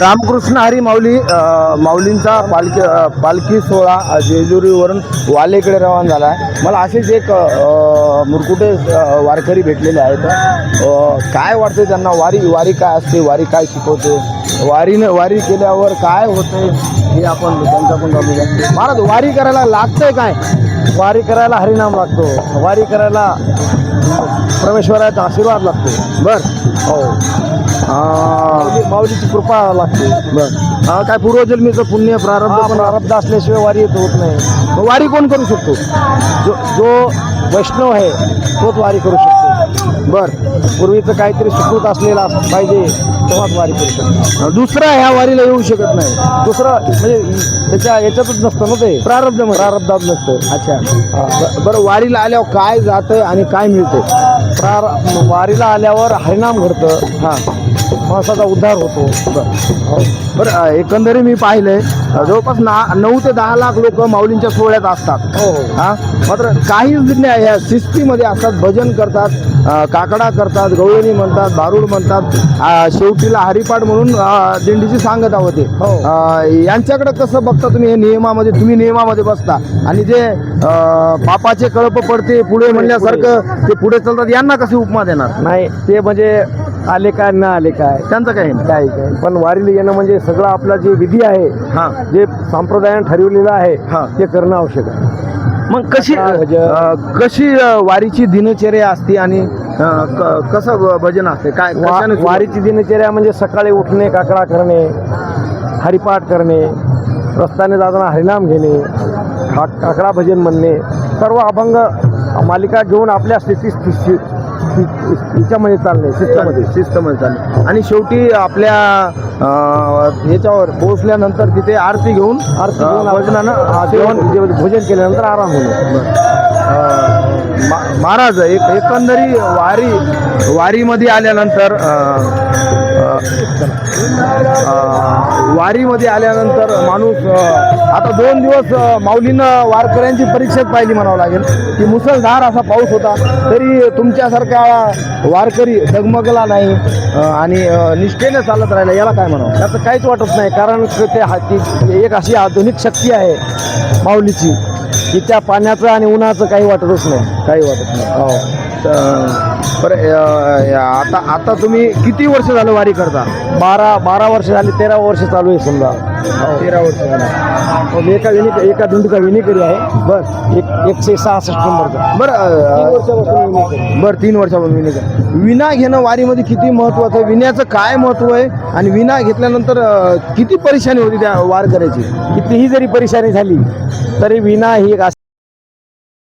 रामकृष्ण हरी माऊली माऊलींचा पालखी पालखी सोहळा जेजुरीवरून वालेकडे रवाना झाला आहे. मला असेच एक मुरकुटे वारकरी भेटलेले आहेत. काय वाटते त्यांना? वारी वारी काय असते? वारी काय शिकवते? वारीनं वारी केल्यावर काय होते हे आपण त्यांच्याकडून जाणूया महाराज वारी करायला लागतंय काय? वारी करायला हरिनाम लागतो. वारी करायला परमेश्वराचा आशीर्वाद लागतो. बर. हो. अ, माऊलीची कृपा लागते. बर. काय पूर्वजन्मीचं पुण्य प्रारंभ हा, पण प्रारब्ध असल्याशिवाय वारी येत होत नाही. मग वारी कोण करू शकतो? जो जो वैष्णव आहे तोच वारी करू शकतो. बर. पूर्वीचं काहीतरी सुकृत असलेला अस- पाहिजे तेव्हाच वारी करू शकतो. दुसरा ह्या वारीला येऊ शकत नाही. दुसरं म्हणजे त्याच्या याच्यातच नसतं ना ते? प्रारब्धमध्ये प्रारब्धात नसतं. अच्छा. ब- बरं वारीला आल्यावर काय जातंय आणि काय मिळतंय प्रार वारीला आल्यावर हरिनाम घडतं. हां. माणसाचा उद्धार होतो. हो. बरं एकंदरीत मी पाहिलंय अ, जवळपास ना नऊ ते दहा लाख लोक माऊलींच्या सोहळ्यात असतात. हो? हा मात्र काही विज्ञा ह्या शिस्तीमध्ये असतात भजन करतात काकडा करतात गवळणी म्हणतात भारूड म्हणतात. शेवटीला हरिपाठ म्हणून दिंडीची सांगता होते यांच्याकडे कसं बघता तुम्ही हे नियमामध्ये तुम्ही नियमामध्ये बसता. आणि जे पापाचे कळप पडते पुढे म्हणल्यासारखं ते पुढे चालतात यांना कशी उपमा देणार? नाही ते म्हणजे आले काय ना आले काय? त्यांचं काय काय काय पण वारीला येणं म्हणजे सगळं आपला जे विधी आहे हां. जे संप्रदायाने ठरवलेलं हा. आहे ते करणं आवश्यक आहे. मग कशी. अ, कशी अ, वारीची दिनचर्या असते आणि अ, क- कसं भ- भजन असते? काय वा- कशाने सुरू- वारीची दिनचर्या म्हणजे सकाळी उठणे काकडा करणे हरिपाठ करणे रस्त्याने जाताना हरिनाम घेणे का काकडा भजन म्हणणे सर्व अभंग मालिका घेऊन आपल्या स्थिती हिच्यामध्ये चालणे शिस्तामध्ये. शिस्तमध्ये चालणे आणि शेवटी आपल्या अ, याच्यावर पोहोचल्यानंतर तिथे आरती घेऊन आरती भजनानं अ, जेवण जेवण जेवण- भोजन केल्यानंतर आराम होणे अ, मा- महाराज एक एकंदरी वारी वारीमध्ये आल्यानंतर अ, वारीमध्ये आल्यानंतर माणूस आता दोन दिवस अ, माऊलीनं वारकऱ्यांची परीक्षाच पाहिली म्हणावं लागेल. की मुसळधार असा पाऊस होता तरी तुमच्यासारखा वारकरी डगमगला नाही आणि निष्ठेने चालत राहिला. याला काय म्हणावं? त्याचं काहीच वाटत नाही कारण ते हाती एक अशी आधुनिक शक्ती आहे माऊलीची की त्या पाण्याचं आणि उन्हाचं काही वाटतच नाही. काही वाटत नाही. हो. बरं आता आता तुम्ही किती वर्ष झालं वारी करता? बारा बारा वर्ष झाली तेरा वर्ष चालू आहे समजा. तेरा वर्ष झालं. मग एका विनी एका दिंडीचा विनीकरी आहे. बस एक एकशे सहासष्ट नंबरचा बरं वर्षापासून विनीकरी बरं तीन वर्षापासून विना घ्या. विना घेणं वारीमध्ये किती महत्वाचं आहे? विण्याचं काय महत्त्व आहे? आणि विना घेतल्यानंतर किती परेशानी होती त्या वार करायची? कितीही जरी परेशानी झाली तरी विना ही एक